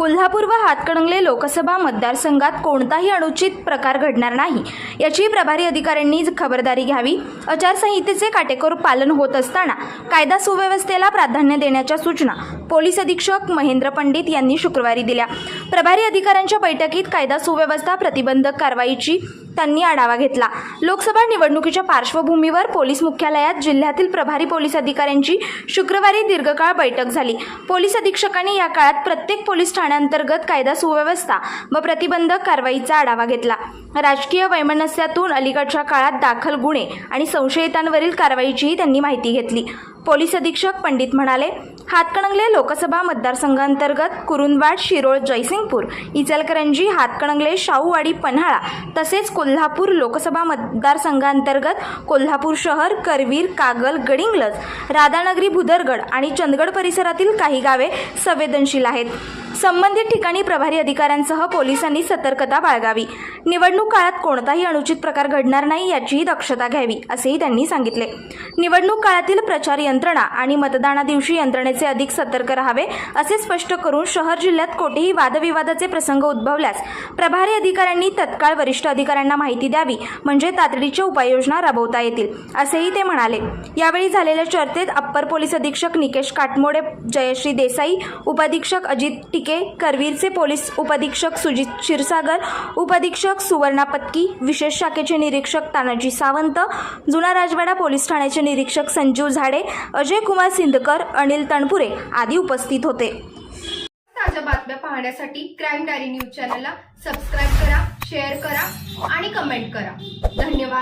कोल्हापूर व हातकणंगले लोकसभा मतदारसंघात कोणताही अनुचित प्रकार घडणार नाही याची प्रभारी अधिकाऱ्यांनी खबरदारी घ्यावी. आचारसंहितेचे काटेकोर पालन होत असताना कायदा सुव्यवस्थेला प्राधान्य देण्याच्या सूचना पोलीस अधीक्षक महेंद्र पंडित यांनी शुक्रवारी दिल्या. प्रभारी अधिकाऱ्यांच्या बैठकीत कायदा सुव्यवस्था प्रतिबंधक कारवाईची त्यांनी आढावा घेतला. लोकसभा निवडणुकीच्या पार्श्वभूमीवर पोलीस मुख्यालयात जिल्ह्यातील प्रभारी पोलीस अधिकाऱ्यांची शुक्रवारी दीर्घकाळ बैठक झाली. पोलीस अधीक्षकांनी या काळात प्रत्येक पोलीस ठाण्याअंतर्गत कायदा सुव्यवस्था व प्रतिबंधक कारवाईचा आढावा घेतला. राजकीय वैमनस्यातून अलीकडच्या काळात दाखल गुन्हे आणि संशयितांवरील कारवाईचीही त्यांनी माहिती घेतली. पोलीस अधीक्षक पंडित म्हणाले हातकणंगले लोकसभा मतदारसंघांतर्गत कुरुंदवाड शिरोळ जयसिंगपूर इचलकरंजी हातकणंगले शाहूवाडी पन्हाळा तसेच कोल्हापूर लोकसभा मतदारसंघांतर्गत कोल्हापूर शहर करवीर कागल गडिंग्लज राधानगरी भुदरगड आणि चंदगड परिसरातील काही गावे संवेदनशील आहेत. संबंधित ठिकाणी प्रभारी अधिकाऱ्यांसह पोलिसांनी सतर्कता बाळगावी. निवडणूक काळात कोणताही अनुचित प्रकार घडणार नाही याचीही दक्षता घ्यावी असेही त्यांनी सांगितले. निवडणूक काळातील प्रचार यंत्रणा आणि मतदाना दिवशी यंत्रणेचे अधिक सतर्क राहावे असे स्पष्ट करून शहर जिल्ह्यात कोठेही वादविवादाचे प्रसंग उद्भवल्यास प्रभारी अधिकाऱ्यांनी तत्काळ वरिष्ठ अधिकाऱ्यांना माहिती द्यावी म्हणजे तातडीच्या उपाययोजना राबवता येतील असेही ते म्हणाले. यावेळी झालेल्या चर्चेत अप्पर पोलीस अधीक्षक निकेश काटमोडे जयश्री देसाई उपाधीक्षक अजित टिके करवीरचे पोलीस उपअधीक्षक सुजित क्षीरसागर उपअधीक्षक सुवर्णा पत्की विशेष शाखेचे निरीक्षक तानाजी सावंत जुना राजवाडा पोलीस ठाण्याचे निरीक्षक संजीव झाडे अजय कुमार सिंदकर अनिल तणपुरे आदी उपस्थित होते. ताज्या बातम्या पाहण्यासाठी क्राईम डायरी न्यूज चॅनलला सबस्क्राईब करा शेअर करा आणि कमेंट करा. धन्यवाद.